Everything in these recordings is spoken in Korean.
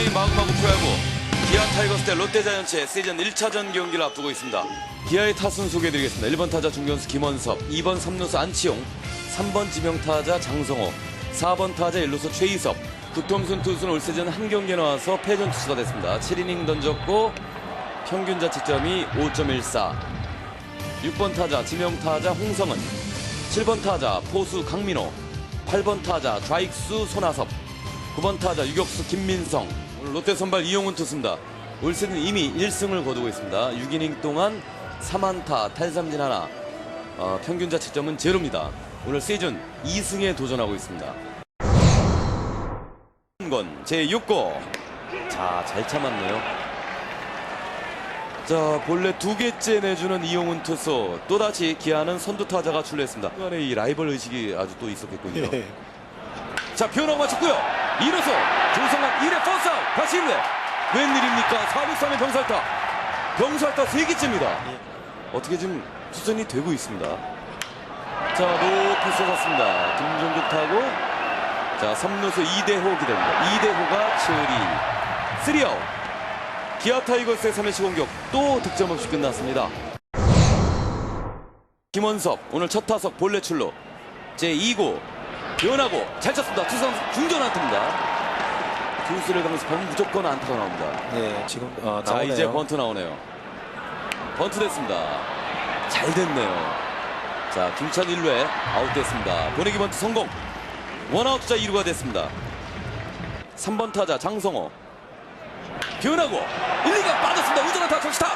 KBJ 마구마구 프로야구 기아 타이거스 대 롯데자이언츠의 시즌 1차전 경기를 앞두고 있습니다. 기아의 타순 소개해드리겠습니다. 1번 타자 중견수 김원섭, 2번 3루수 안치용, 3번 지명타자 장성호, 4번 타자 1루수 최희섭, 국톰순 투수는 올 시즌 한 경기에 나와서 패전 투수가 됐습니다. 7이닝 던졌고 평균 자책점이 5.14 6번 타자 지명타자 홍성은 7번 타자 포수 강민호 8번 타자 좌익수 손아섭 9번 타자 유격수 김민성 오늘 롯데 선발 이용훈 투수입니다 올 시즌 이미 1승을 거두고 있습니다 6이닝 동안 3안타 탈삼진 하나 어, 평균 자책점은 제로입니다 오늘 시즌 2승에 도전하고 있습니다 건 제6고 자 잘 참았네요 자, 본래 두 개째 내주는 이용훈 투수. 또다시 기아는 선두 타자가 출루했습니다. 그 안에 이 라이벌 의식이 아주 또 있었겠군요. 예. 자, 변화고 맞췄고요. 2루수 조성환 1회 퍼스. 다시 1회. 웬일입니까? 4루 3의 병살타. 병살타 3개째입니다. 어떻게 좀 수선이 되고 있습니다. 자, 높이 쏟았습니다. 김종국 타고 자, 3루수 이대호 기다립니다. 이대호가 처리. 3아웃. 기아 타이거스의 3회시 공격 또 득점 없이 끝났습니다. 김원섭 오늘 첫 타석 본래 출루 제2구 변하고 잘 쳤습니다. 투선 중전 안타입니다. 투수를 강습하면 무조건 안타가 나옵니다. 네, 지금 어, 자 나오네요. 이제 번트 나오네요. 번트 됐습니다. 잘 됐네요. 자 김찬 1루에 아웃됐습니다. 보내기 번트 성공. 원아웃 주자 2루가 됐습니다. 3번 타자 장성호 변하고 1, 2가 빠졌습니다. 우전한 타 정시타.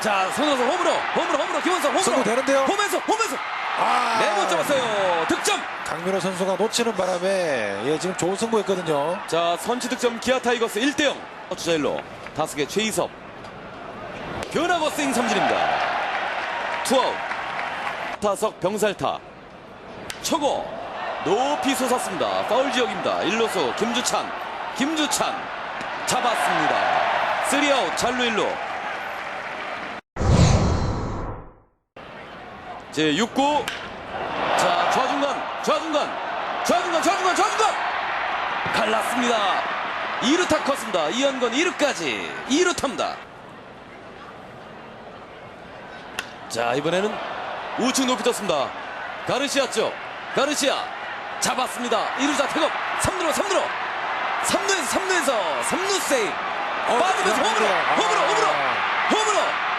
자 손으로 홈으로 홈으로 홈으로 김원성 홈으로 승부 되는데요? 홈에서 홈에서 아, 네번 잡았어요. 득점. 강민호 선수가 놓치는 바람에 예, 지금 좋은 승부했거든요. 자 선취 득점 기아 타이거스 1대 0 주자 1로 다섯개 최희섭. 변화고 스윙 삼진입니다. 투아웃. 타석 병살타. 초고. 높이 솟았습니다. 파울 지역입니다. 1루수 김주찬. 김주찬 잡았습니다. 3아웃 잘루 1루 제 6구 자 좌중간 좌중간 좌중간 좌중간 좌중간 갈랐습니다. 2루타 컸습니다. 이현건 2루까지 2루타입니다. 자 이번에는 우측 높이 떴습니다. 가르시아 쪽 가르시아 잡았습니다. 2루자 태업 3루로 3루로 3루에서 3루에서 3루 세이브 빠지면서 홈으로 홈으로 홈으로 홈으로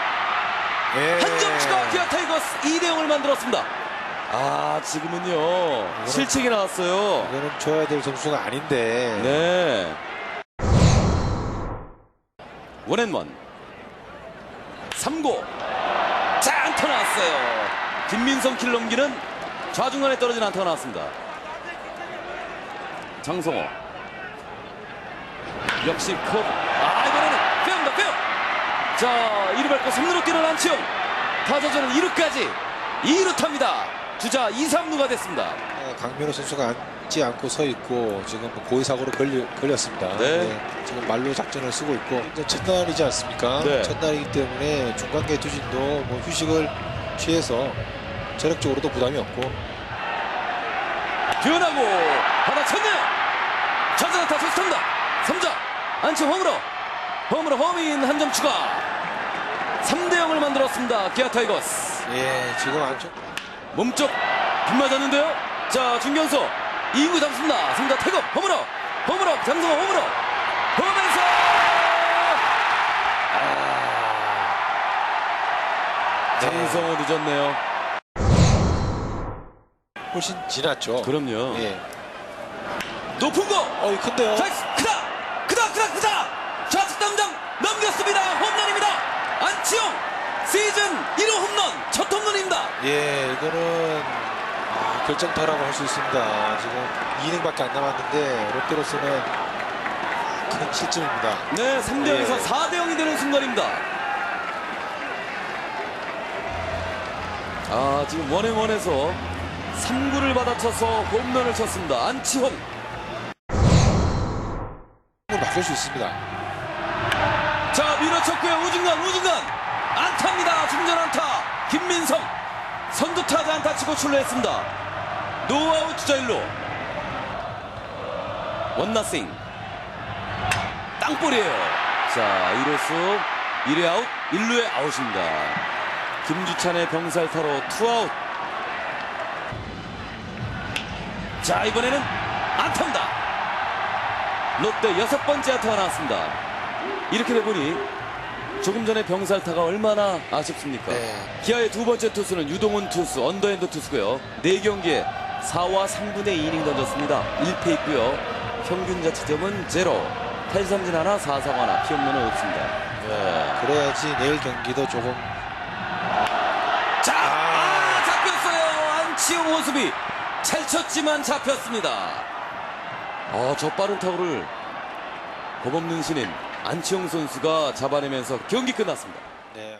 예. 한점 추가 기아 타이거스 2대 0을 만들었습니다. 아 지금은요 실책이 나왔어요. 이거는 줘야 될 점수가 아닌데. 네. 원앤원 3고 자 안타 나왔어요 김민성 킬 넘기는 좌중간에 떨어진 안타가 나왔습니다 장성호 역시 컵. 아 이번에는 빼옵니다 빼옵 자 2루 밟고 3루로 뛰는 안치영 타자전은 2루까지 2루 탑니다 주자 2, 3루가 됐습니다 어, 강민호 선수가 앉지 않고 서 있고 지금 뭐 고의 사고로 걸려, 걸렸습니다. 네. 지금 말로 작전을 쓰고 있고 이제 첫날이지 않습니까? 네. 첫날이기 때문에 중간계 투진도 뭐 휴식을 취해서 체력적으로도 부담이 없고 변하고 하나 쳤네요 전전한타 좋습니다 3점 안치 홈으로 홈으로 홈인 한 점 추가 3대 0을 만들었습니다 기아 타이거스 예 지금 안쪽 몸쪽 빗 맞았는데요 자 중견수 이인구 잡습니다 3자 태급 홈으로 홈으로 장성호 홈으로 홈에서 아 장성호 늦었네요 훨씬 지났죠. 그럼요 예. 높은 거 어이 큰데요. 자, 크다! 크다! 크다! 크다! 좌측 담장 넘겼습니다. 홈런입니다. 안치용 시즌 1호 홈런 첫 홈런입니다. 예, 이거는 아, 결정타라고 할 수 있습니다. 지금 2이닝밖에 안 남았는데 롯데로서는 큰 실점입니다. 네, 3대 0에서 예. 4대 0이 되는 순간입니다. 아, 지금 원앤원에서 3구를 받아쳐서 홈런을 쳤습니다. 안치홍. 바뀔 수 있습니다. 자, 밀어쳤고요. 우중간, 우중간. 안타입니다. 중전 안타. 김민성. 선두 타자 안타 치고 출루했습니다. 노아웃 주자 1루. 원나싱. 땅볼이에요. 자, 1루수 1회 아웃, 1루에 아웃입니다. 김주찬의 병살타로 투아웃. 자, 이번에는 안타입니다. 롯데 여섯 번째 안타가 나왔습니다. 이렇게 되보니 조금 전에 병살타가 얼마나 아쉽습니까? 네. 기아의 두 번째 투수는 유동훈 투수, 언더핸드 투수고요. 네 경기에 4와 3분의 2이닝 던졌습니다. 1패 있고요. 평균 자체점은 제로. 탈삼진 하나, 사상 하나, 피홈런은 없습니다. 네. 그래야지 내일 경기도 조금 자, 아, 잡혔어요. 안치홍 호수비 잘 쳤지만 잡혔습니다. 아, 저 빠른 타구를 겁없는 신인 안치홍 선수가 잡아내면서 경기 끝났습니다. 네.